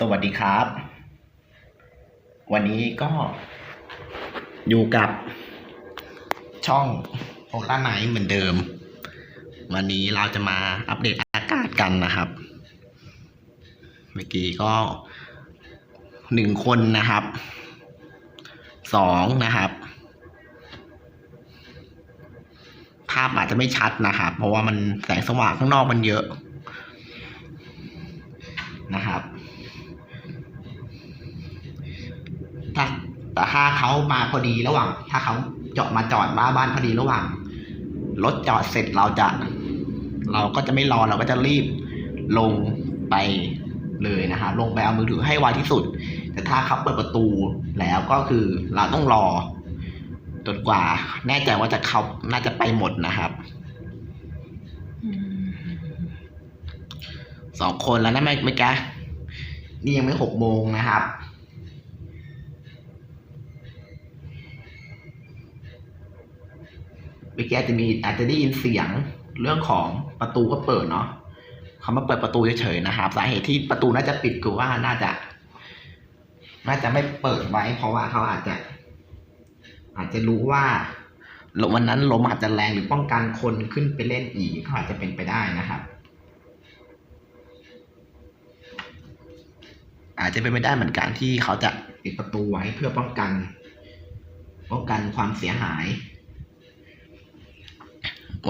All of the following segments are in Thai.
สวัสดีครับ วันนี้ก็อยู่กับช่องโอล่าไนเหมือนเดิม วันนี้เราจะมาอัปเดตอากาศกันนะครับ เมื่อกี้ก็หนึ่งคนนะครับสองนะครับ ภาพอาจจะไม่ชัดนะครับ เพราะว่ามันแสงสว่างข้างนอกมันเยอะนะครับ ถ้าแต่ถ้าเขามาพอดีระหว่าง ถ้าเขาเจาะมาจอดบ้านบ้านพอดีระหว่าง รถจอดเสร็จเราจะ เราก็จะไม่รอเราก็จะรีบลงไปเลยนะครับลงไปเอามือถือให้ไวที่สุด แต่ถ้าเขาเปิดประตูแล้วก็คือเราต้องรอจนกว่า แน่ใจว่าจะเขาน่าจะไปหมดนะครับสองคนแล้วนะไม่ไม่แกนี่ยังไม่หกโมงนะครับ เมื่อกี้อาจจะมีอาจจะได้ยินเสียงเรื่องของประตูก็เปิดเนาะเขามาเปิดประตูเฉยๆนะครับ สาเหตุที่ประตูน่าจะปิดคือว่าน่าจะ น่าจะไม่เปิดไว้ เพราะว่าเขาอาจจะ อาจจะรู้ว่าวันนั้นลมอาจจะแรงหรือป้องกันคนขึ้นไปเล่นอีกก็อาจจะเป็นไปได้นะครับ อาจจะเป็นไปได้เหมือนกันที่เขาจะปิดประตูไว้เพื่อป้องกัน ป้องกันความเสียหาย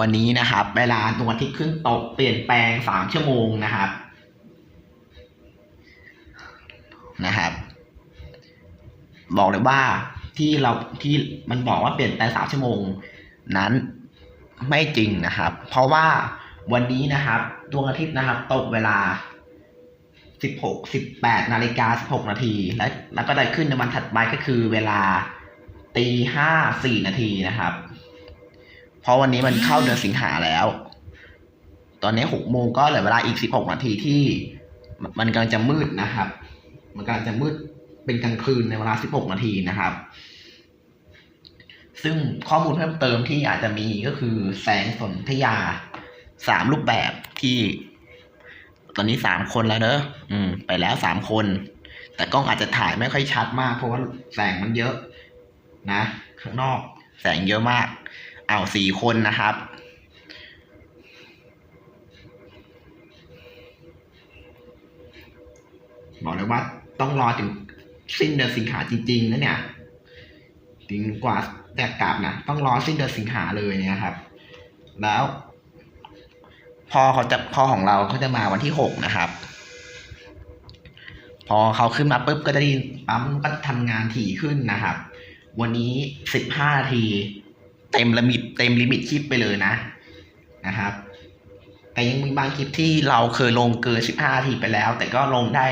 วันนี้นะครับเวลาดวงอาทิตย์ขึ้นตกเปลี่ยนแปลงสามชั่วโมงนะครับนะครับ บอกเลยว่าที่เราที่มันบอกว่าเปลี่ยนแปลงสามชั่วโมง นั้นไม่จริงนะครับ เพราะว่าวันนี้นะครับดวงอาทิตย์นะครับ ตกเวลาสิบหกสิบแปดนาฬิกาสิบหกนาทีและแล้วก็ได้ขึ้นในวันถัดไปก็คือเวลาตีห้าสี่นาทีนะครับ เพราะวันนี้มันเข้าเดือนสิงหาแล้ว ตอนนี้หกโมงก็เหลือเวลาอีกสิบหกนาทีที่ มันกำลังจะมืดนะครับ มันกำลังจะมืดเป็นกลางคืนในเวลาสิบหกนาทีนะครับ ซึ่งข้อมูลเพิ่มเติมที่อาจจะมีก็คือแสงสนธยาสามรูปแบบที่ ตอนนี้สามคนแล้วเนอะอืม ไปแล้วสามคน แต่กล้องอาจจะถ่ายไม่ค่อยชัดมากเพราะว่าแสงมันเยอะ นะ ข้างนอก แสงเยอะมาก เอาสี่คนนะครับ บอกเลยว่าต้องรอถึงสิ้นเดือนสิงหาจริง ๆ นะเนี่ยถึงกว่าแต่กลับนะต้องรอสิ้นเดือนสิงหาเลยเนี่ยครับ แล้ว พอเขาจะพอของเราเขาจะมาวันที่หกนะครับ พอเขาขึ้นมาปุ๊บก็จะได้นปั๊มก็ทำงานถี่ขึ้นนะครับ วันนี้สิบห้านาที เต็มลิมิตเต็มลิมิตคลิปไปเลยนะนะครับ แต่ยังมีบางคลิปที่เราเคยลงเกินสิบห้านาทีไปแล้ว แต่ก็ลงได้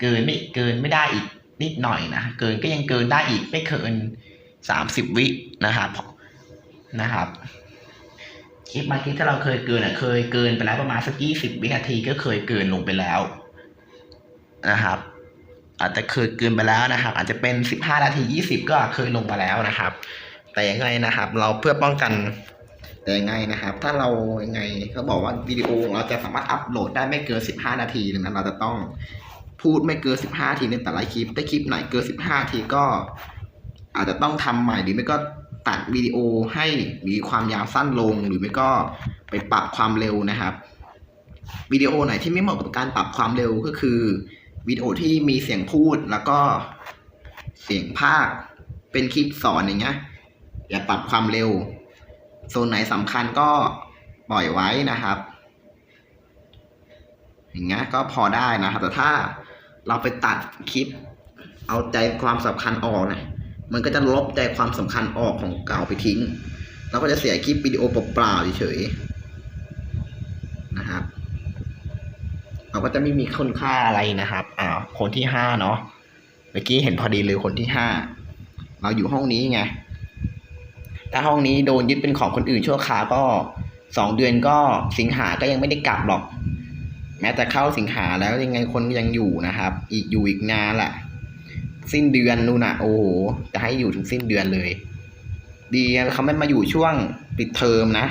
เกินไม่เกินไม่ได้อีกนิดหน่อยนะเกินก็ยังเกินได้อีกไม่เกินสามสิบวินะครับนะครับคลิปบางคลิปที่เราเคยเกินอะเคยเกินไปแล้วประมาณสักยี่สิบวินาทีก็เคยเกินลงไปแล้วนะครับ อาจจะเคยเกินไปแล้วนะครับ อาจจะเป็นสิบห้านาทียี่สิบก็เคยลงมาแล้วนะครับ แต่ยังไงนะครับ เราเพื่อป้องกันแต่ยังไงนะครับ ถ้าเรายังไงเขาบอกว่าวิดีโอของเราจะสามารถอัปโหลดได้ไม่เกินสิบห้านาทีดังนั้นเราจะต้องพูดไม่เกินสิบห้าทีในแต่ละคลิปถ้าคลิปไหนเกินสิบห้าทีก็ อาจจะต้องทำใหม่หรือไม่ก็ตัดวิดีโอให้มีความยาวสั้นลง หรือไม่ก็ไปปรับความเร็วนะครับวิดีโอไหนที่ไม่เหมาะกับการปรับความเร็วก็คือวิดีโอที่มีเสียงพูดแล้วก็เสียงภาคเป็นคลิปสอนอย่างเงี้ย อย่าปรับความเร็ว โซนไหนสำคัญก็ปล่อยไว้นะครับ อย่างเงี้ยก็พอได้นะครับ แต่ถ้าเราไปตัดคลิป เอาใจความสำคัญออกเนี่ยมันก็จะลบใจความสำคัญออกของเก่าไปทิ้งแล้วก็จะเสียคลิปวิดีโอเปล่าๆเฉยๆนะครับเราก็จะไม่มีคุณค่าอะไรนะครับ อ่า คนที่ห้าเนาะ เมื่อกี้เห็นพอดีเลยคนที่ห้า เราอยู่ห้องนี้ไง ถ้าห้องนี้โดนยึดเป็นของคนอื่นชั่วคราวก็สองเดือนก็สิงหาก็ยังไม่ได้กลับหรอก แม้แต่เข้าสิงหาแล้วยังไงคนยังอยู่นะครับ อีกอยู่อีกนานแหละสิ้นเดือนนู่นน่ะโอ้โหจะให้อยู่ถึงสิ้นเดือนเลย ดีเขาไม่มาอยู่ช่วงปิดเทอมนะ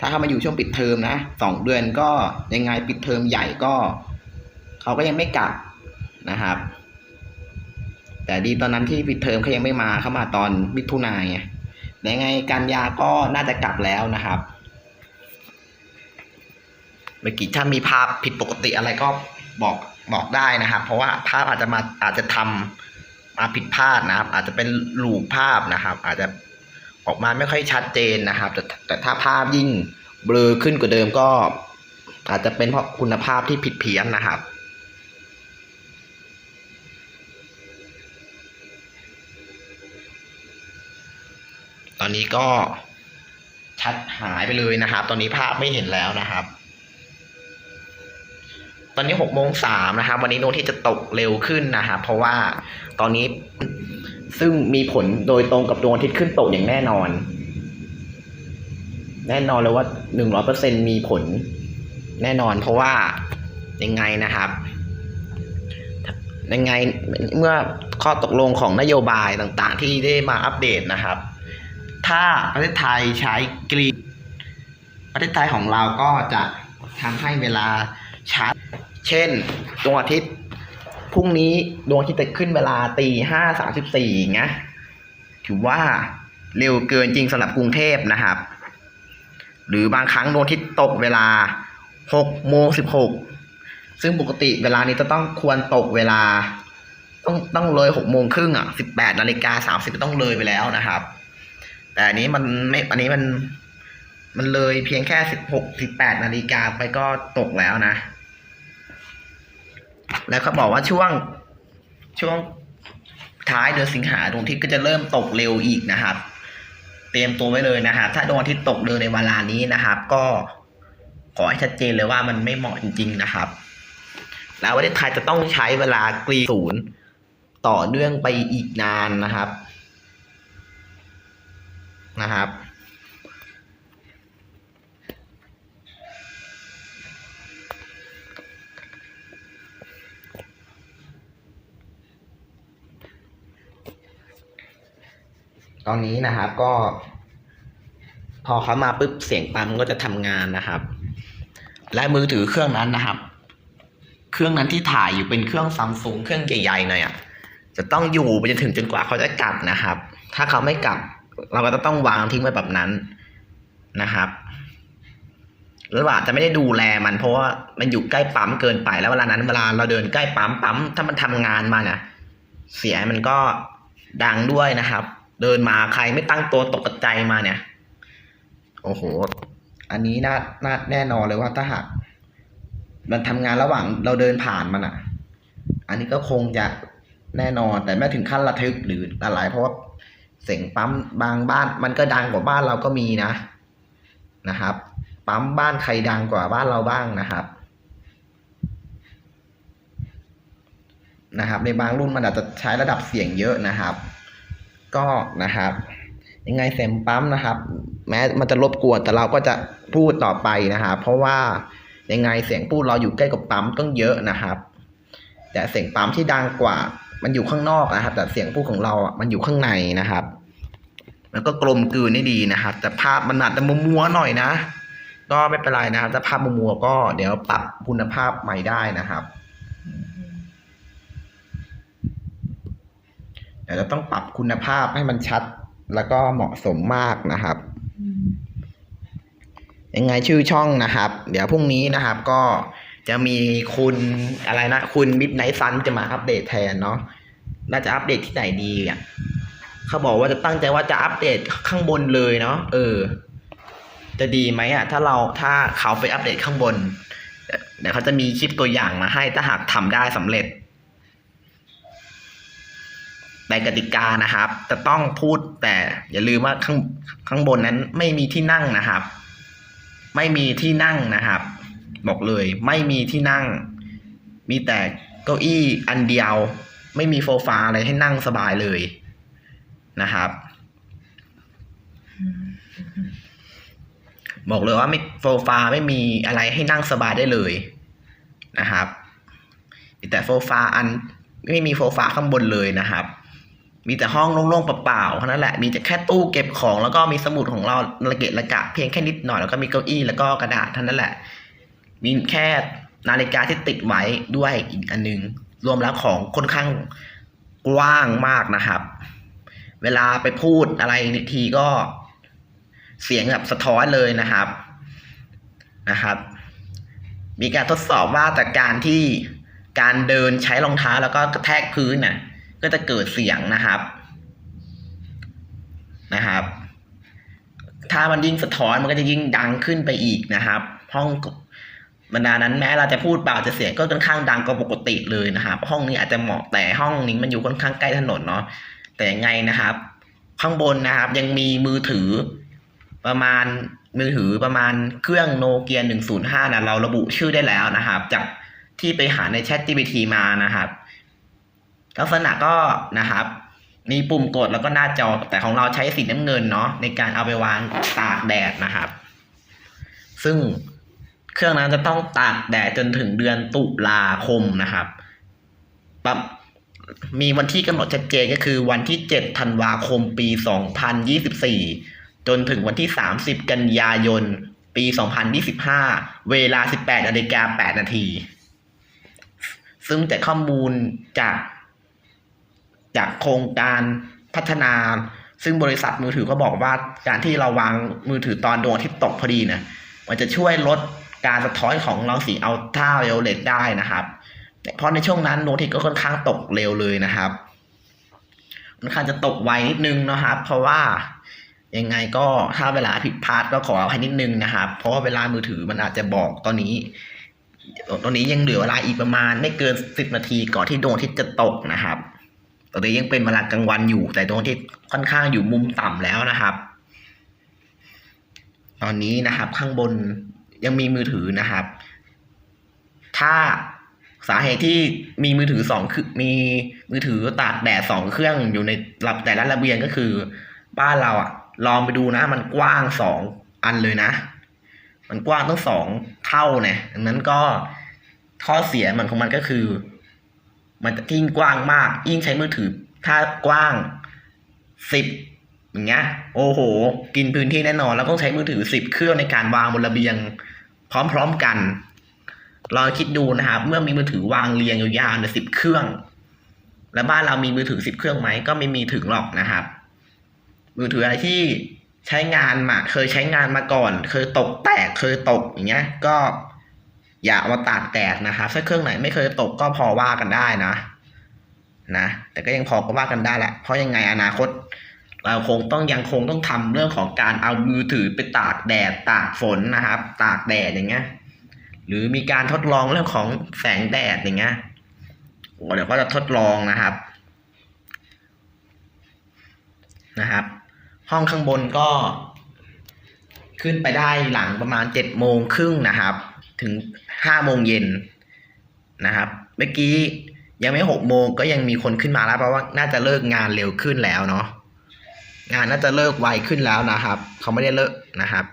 ถ้าเขามาอยู่ช่วงปิดเทอมนะสองเดือนก็ยังไงปิดเทอมใหญ่ก็เขาก็ยังไม่กลับนะครับ แต่ดีตอนนั้นที่ปิดเทอมเขายังไม่มาเขามาตอนมิถุนายนไง ยังไงกันยาก็น่าจะกลับแล้วนะครับ เมื่อกี้ถ้ามีภาพผิดปกติอะไรก็บอกบอกได้นะครับ เพราะว่าภาพอาจจะมาอาจจะทำมาผิดพลาดนะครับ อาจจะเป็นรูปภาพนะครับ อาจจะออกมาไม่ค่อยชัดเจนนะครับ แต่แต่ถ้าภาพยิ่งเบลอขึ้นกว่าเดิมก็ อาจจะเป็นเพราะคุณภาพที่ผิดเพี้ยนนะครับ ตอนนี้ก็ชัดหายไปเลยนะครับ ตอนนี้ภาพไม่เห็นแล้วนะครับ ตอนนี้หกโมงสามนะครับ วันนี้โน้ตที่จะตกเร็วขึ้นนะครับเพราะว่าตอนนี้ซึ่งมีผลโดยตรงกับดวงอาทิตย์ขึ้นตกอย่างแน่นอน แน่นอนเลยว่าหนึ่งร้อยเปอร์เซ็นมีผลแน่นอน เพราะว่ายังไงนะครับยังไงเมื่อข้อตกลงของนโยบายต่างๆ ที่ได้มาอัปเดตนะครับ ถ้าประเทศไทยใช้กรีนประเทศไทยของเราก็จะทำให้เวลาชัดเช่นดวงอาทิตย์พรุ่งนี้ดวงอาทิตย์จะขึ้นเวลาตีห้าสามสิบสี่เงี้ยถือว่าเร็วเกินจริงสำหรับกรุงเทพนะครับ หรือบางครั้งดวงอาทิตย์ตกเวลาหกโมงสิบหกซึ่งปกติเวลานี้จะต้องควรตกเวลา ต้องต้องเลยหกโมงครึ่งอะสิบแปดนาฬิกาสามสิบต้องเลยไปแล้วนะครับ แต่อันนี้มันไม่อันนี้มันมันเลยเพียงแค่สิบหกสิบแปดนาฬิกาไปก็ตกแล้วนะ แล้วเขาบอกว่าช่วงช่วงท้ายเดือนสิงหาดวงอาทิตย์ก็จะเริ่มตกเร็วอีกนะครับ เตรียมตัวไว้เลยนะครับ ถ้าดวงอาทิตย์ตกเร็วในเวลานี้นะครับ ก็ขอให้ชัดเจนเลยว่ามันไม่เหมาะจริง ๆ นะครับ แล้วประเทศไทยจะต้องใช้เวลากรีศูนย์ต่อเนื่องไปอีกนานนะครับ นะครับ ตอนนี้นะครับก็ พอเขามาปุ๊บเสียงปั๊มก็จะทำงานนะครับ และมือถือเครื่องนั้นนะครับ เครื่องนั้นที่ถ่ายอยู่เป็นเครื่องซัมซุงเครื่องใหญ่ๆหน่อยอะจะต้องอยู่ไปจนถึงจนกว่าเขาจะกลับนะครับ ถ้าเขาไม่กลับ เราก็จะต้องวางทิ้งไว้แบบนั้นนะครับหรือว่าจะไม่ได้ดูแลมันเพราะว่ามันอยู่ใกล้ปั๊มเกินไปแล้วเวลานั้นเวลาเราเดินใกล้ปั๊มปั๊มถ้ามันทำงานมาเนี่ยเสียมันก็ดังด้วยนะครับ เดินมาใครไม่ตั้งตัวตกใจมาเนี่ย โอ้โห อันนี้น่าน่าแน่นอนเลยว่าถ้าหากมันทำงานระหว่างเราเดินผ่านมันอะ อันนี้ก็คงจะแน่นอนแต่ไม่ถึงขั้นระทึกหรืออะไรเพราะว่า เสียงปั๊มบางบ้าน มันก็ดังกว่าบ้านเราก็มีนะนะครับ ปั๊มบ้านใครดังกว่าบ้านเราบ้างนะครับนะครับ ในบางรุ่นมันอาจจะใช้ระดับเสียงเยอะนะครับ ก็นะครับ ยังไงเสียงปั๊มนะครับ แม้มันจะรบกวนแต่เราก็จะพูดต่อไปนะครับเพราะว่ายังไงเสียงพูดเราอยู่ใกล้กับปั๊มต้องเยอะนะครับ แต่เสียงปั๊มที่ดังกว่า มันอยู่ข้างนอกนะครับ แต่เสียงพูดของเราอะมันอยู่ข้างในนะครับ มันก็กลมกลืนได้ดีนะครับ แต่ภาพมันอาจจะมัวๆหน่อยนะ ก็ไม่เป็นไรนะครับถ้าภาพมัวๆก็เดี๋ยวปรับคุณภาพใหม่ได้นะครับเดี๋ยวเราต้องปรับคุณภาพให้มันชัดแล้วก็เหมาะสมมากนะครับยังไงชื่อช่องนะครับ เดี๋ยวพรุ่งนี้นะครับก็จะมีคุณอะไรนะ คุณมิดไนท์ซันจะมาอัปเดตแทนเนาะ น่าจะอัปเดตที่ไหนดีอะเขาบอกว่าจะตั้งใจว่าจะอัปเดตข้างบนเลยเนาะเออ จะดีไหมอะ ถ้าเราถ้าเขาไปอัปเดตข้างบน เดี๋ยวเขาจะมีคลิปตัวอย่างมาให้ถ้าหากทำได้สำเร็จแต่กติกานะครับ จะต้องพูดแต่อย่าลืมว่าข้างข้างบนนั้นไม่มีที่นั่งนะครับ ไม่มีที่นั่งนะครับ บอกเลย ไม่มีที่นั่ง มีแต่เก้าอี้อันเดียว ไม่มีโซฟาอะไรให้นั่งสบายเลยนะครับ บอกเลยว่าไม่โซฟาไม่มีอะไรให้นั่งสบายได้เลยนะครับมีแต่โซฟาอันไม่มีโซฟาข้างบนเลยนะครับ มีแต่ห้องโล่งๆเปล่าๆเท่านั้นแหละ มีแต่แค่ตู้เก็บของแล้วก็มีสมุดของเราระเกะระกะเพียงแค่นิดหน่อยแล้วก็มีเก้าอี้แล้วก็กระดาษเท่านั้นแหละ มีแค่นาฬิกาที่ติดไว้ด้วยอีกอันนึง รวมแล้วของค่อนข้างกว้างมากนะครับ เวลาไปพูดอะไรทีก็เสียงแบบสะท้อนเลยนะครับนะครับ มีการทดสอบว่าจากการที่การเดินใช้รองเท้าแล้วก็กระแทกพื้นน่ะ ก็จะเกิดเสียงนะครับนะครับ ถ้ามันยิ่งสะท้อนมันก็จะยิ่งดังขึ้นไปอีกนะครับ ห้อง บรรดานั้นแม้เราจะพูดเบาจะเสียงก็ค่อนข้างดังกว่าปกติเลยนะครับห้องนี้อาจจะเหมาะแต่ห้องนี้มันอยู่ค่อนข้างใกล้ถนนเนาะแต่ยังไงนะครับ ข้างบนนะครับ ยังมีมือถือประมาณมือถือประมาณเครื่องโนเกีย105นะเราระบุชื่อได้แล้วนะครับ จากที่ไปหาใน Chat GPT มานะครับลักษณะก็นะครับ มีปุ่มกดแล้วก็หน้าจอแต่ของเราใช้สีน้ำเงินเนาะในการเอาไปวางตากแดดนะครับ ซึ่ง เครื่องนั้นจะต้องตากแดดจนถึงเดือนตุลาคมนะครับปับมีวันที่กำหนดชัดเจนก็คือวันที่7ธันวาคมปี 2024 จนถึงวันที่ 30 กันยายน ปี 2025 เวลา 18นาฬิกา8นาที ซึ่งแต่ข้อมูลจากจากโครงการพัฒนา ซึ่งบริษัทมือถือก็บอกว่าการที่เราวางมือถือตอนดวงอาทิตย์ตกพอดีนี่ยมันจะช่วยลด การสะท้อนของรังสีอัลตราไวโอเลตได้นะครับ เพราะในช่วงนั้นดวงอาทิตย์ก็ค่อนข้างตกเร็วเลยนะครับค่อนข้างจะตกไวนิดนึงนะครับ เพราะว่ายังไงก็ถ้าเวลาผิดพลาดก็ขออภัยนิดนึงนะครับ เพราะว่าเวลามือถือมันอาจจะบอกตอนนี้ ตอนนี้ยังเหลือเวลาอีกประมาณไม่เกินสิบนาทีก่อนที่ดวงอาทิตย์จะตกนะครับตอนนี้ยังเป็นเวลากลางวันอยู่ แต่ดวงอาทิตย์ค่อนข้างอยู่มุมต่ำแล้วนะครับ ตอนนี้นะครับข้างบน ยังมีมือถือนะครับ ถ้าสาเหตุที่มีมือถือสองคือมีมือถือตากแดดสองเครื่องอยู่ในหลับแต่ละระเบียงก็คือ บ้านเราอะลองไปดูนะ มันกว้างสองอันเลยนะ มันกว้างตั้งสองเท่าเนี่ยดังนั้นก็ข้อเสียมันของมันก็คือ มันจะยิ่งกว้างมาก ยิ่งใช้มือถือ ถ้ากว้างสิบอย่างเงี้ย โอ้โห กินพื้นที่แน่นอน แล้วต้องใช้มือถือสิบเครื่องในการวางบนระเบียง พร้อมๆกันลองคิดดูนะครับ เมื่อมีมือถือวางเรียงยาวๆในสิบเครื่อง แล้วบ้านเรามีมือถือสิบเครื่องไหมก็ไม่มีถึงหรอกนะครับ มือถืออะไรที่ใช้งานมาเคยใช้งานมาก่อน เคยตกแตกเคยตกอย่างเงี้ย ก็อย่าเอามาตากแดดนะครับถ้าเครื่องไหนไม่เคยตกก็พอว่ากันได้นะ นะแต่ก็ยังพอก็ว่ากันได้แหละเพราะยังไงอนาคต เราคงต้องยังคงต้องทำเรื่องของการเอามือถือไปตากแดดตากฝนนะครับ ตากแดดอย่างเงี้ยหรือมีการทดลองเรื่องของแสงแดดอย่างเงี้ยเดี๋ยวก็จะทดลองนะครับนะครับ ห้องข้างบนก็ ขึ้นไปได้หลังประมาณเจ็ดโมงครึ่งนะครับ ถึงห้าโมงเย็นนะครับ เมื่อกี้ยังไม่หกโมงก็ยังมีคนขึ้นมาแล้วเพราะว่าน่าจะเลิกงานเร็วขึ้นแล้วเนาะ งานน่าจะเลิกไวขึ้นแล้วนะครับ เขาไม่ได้เลิกนะครับ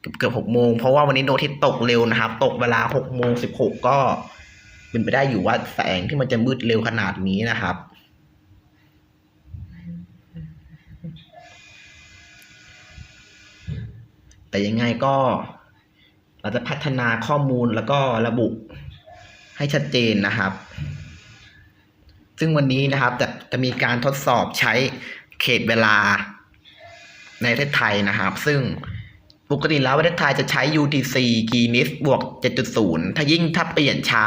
เกือบเกือบหกโมงเพราะว่าวันนี้ดวงอาทิตย์ตกเร็วนะครับ ตกเวลาหกโมงสิบหกก็เป็นไปได้อยู่ว่าแสงที่มันจะมืดเร็วขนาดนี้นะครับ แต่ยังไงก็เราจะพัฒนาข้อมูลแล้วก็ระบุให้ชัดเจนนะครับ ซึ่งวันนี้นะครับจะจะมีการทดสอบใช้ เขตเวลาในประเทศไทยนะครับ ซึ่งปกติแล้วประเทศไทยจะใช้ UTC g n i s บวก 7.0 ถ้ายิ่งถ้าเปลี่ยนช้า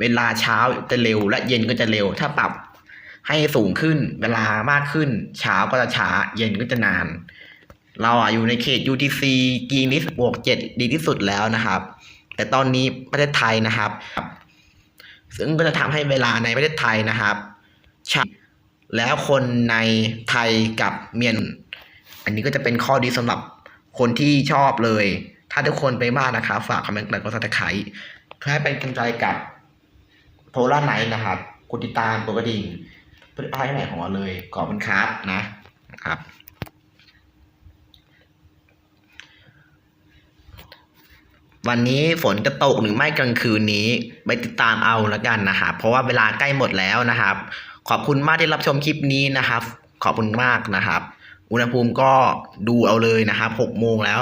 เวลาเช้าจะเร็ว และเย็นก็จะเร็ว ถ้าปรับให้สูงขึ้น เวลามากขึ้น เช้าก็จะช้า เย็นก็จะนาน เราอะอยู่ในเขต UTC g n i s บวก 7 ดีที่สุดแล้วนะครับ แต่ตอนนี้ประเทศไทยนะครับ ซึ่งก็จะทำให้เวลาในประเทศไทยนะครับช้า แล้วคนในไทยกับเมียน อันนี้ก็จะเป็นข้อดีสำหรับคนที่ชอบเลย ถ้าทุกคนไปบ้านนะครับฝากคอมเมนต์แล้วก็สับสไครต์เพื่อให้เป็นกำลังใจกับโพล่าไนท์นะครับกดติดตามตัวกระดิ่งเพื่อให้ใหม่ของเราเลยขอบคุณครับนะนะครับ วันนี้ฝนจะตกหรือไม่กลางคืนนี้ ไปติดตามเอาแล้วกันนะครับเพราะว่าเวลาใกล้หมดแล้วนะครับ ขอบคุณมากที่รับชมคลิปนี้นะครับ ขอบคุณมากนะครับ อุณหภูมิก็ดูเอาเลยนะครับหกโมงแล้ว